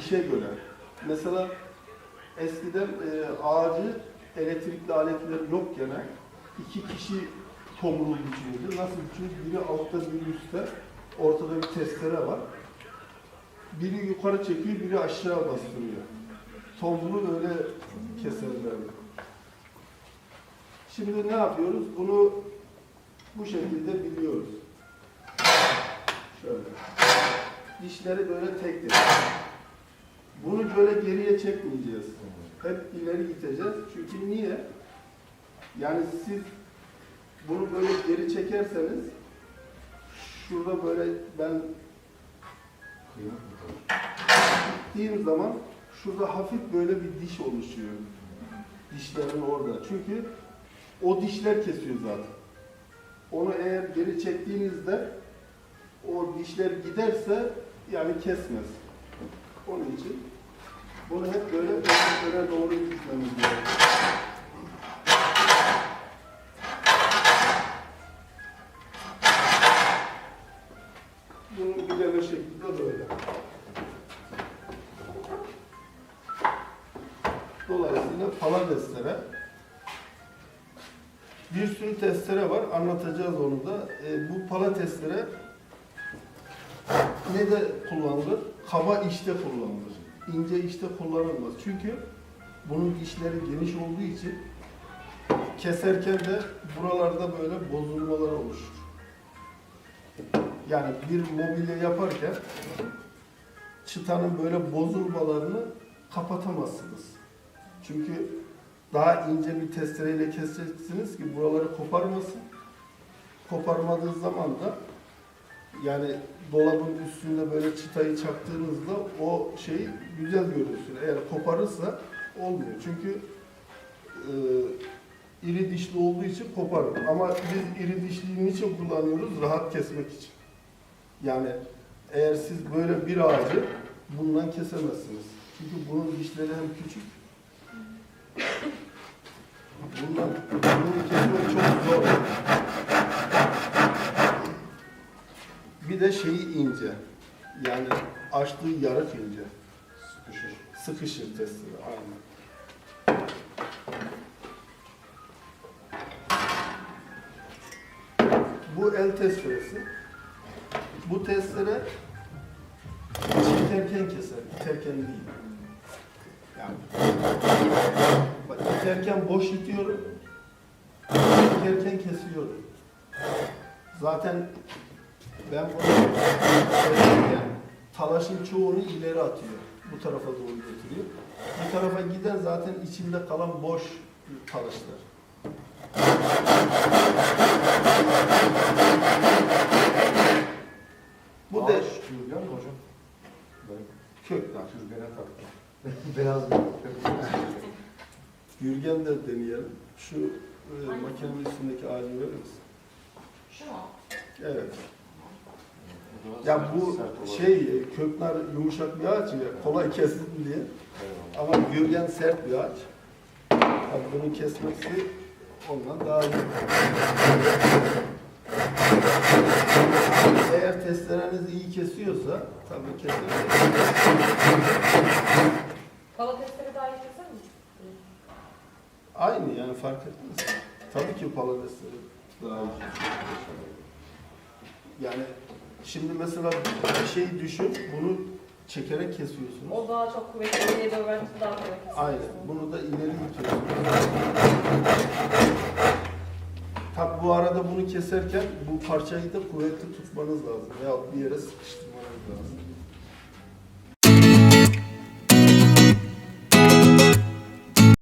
işe göre. Mesela eskiden e, ağacı elektrikli aletler yok gene iki kişi tomrul biçimiydi. Nasıl biçiyor? Biri altta biri üstte. Ortada bir testere var. Biri yukarı çekiyor, biri aşağı bastırıyor. Tomrulu öyle keserlerdi. Şimdi ne yapıyoruz? Bunu bu şekilde biliyoruz. Şöyle. Dişleri böyle tek tek. Bunu böyle geriye çekmeyeceğiz. Hep ileri gideceğiz. Çünkü niye? Yani siz bunu böyle geri çekerseniz şurada böyle ben gittiğim zaman şurada hafif böyle bir diş oluşuyor. Dişlerin orada. Çünkü o dişler kesiyor zaten. Onu eğer geri çektiğinizde o dişler giderse yani kesmez. Onun için bunu hep böyle öne doğru gitmemiz gerekiyor. Bunun bileme şekli de böyle. Dolayısıyla pala testere bir sürü testere var. Anlatacağız onu da. E, bu pala testere ne de kullanılır? Kaba işte kullanılır. İnce işte kullanılmaz. Çünkü bunun dişleri geniş olduğu için keserken de buralarda böyle bozulmalar oluşur. Yani bir mobilya yaparken çıtanın böyle bozulmalarını kapatamazsınız. Çünkü daha ince bir testereyle keseceksiniz ki buraları koparmasın. Koparmadığı zaman da yani dolabın üstünde böyle çıtayı çaktığınızda o şey güzel görünsün. Eğer koparırsa olmuyor. Çünkü e, iri dişli olduğu için koparır. Ama biz iri dişliği niçin kullanıyoruz? Rahat kesmek için. Yani eğer siz böyle bir ağacı bundan kesemezsiniz. Çünkü bunun dişleri hem küçük Bundan bunu kesmek çok zor. Bir de şeyi ince. Yani açtığı yarık ince. Sıkışır. Sıkışır testere. Aynen. Bu el testeresi. Bu testere iterken keser. İterken değil. Yani Bak iterken boş itiyorum. İterken kesiyorum. Zaten ben bunu talaşın çoğunu ileri atıyor. Bu tarafa doğru getiriyor. Bu tarafa giden zaten içinde kalan boş talaşlar. Bu da Gürgen mi hocam? Ben kökler. Gürgen'e taktım. Beyaz bir Gürgen de deneyelim. Şu e, makinenin üstündeki ağacı verir misin? Şu mu? Evet. Ya bu şey kökler yumuşak bir ağaç ya kolay kesin diye. Ama gürgen sert bir ağaç. Tabii bunun kesmesi ondan daha iyi. Eğer testereniz iyi kesiyorsa tabii kesersiniz. Kaba testleri daha iyi keser mi? Aynı yani fark etmez. Tabii ki paladesleri daha iyi. Yani şimdi mesela bir şey düşün, bunu çekerek kesiyorsunuz. O daha çok kuvvetli diye öğrenci daha keser. Aynen. Bunu da ileri itiyorsunuz. Tabi bu arada bunu keserken bu parçayı da kuvvetli tutmanız lazım. Veya bir yere sıkıştırmanız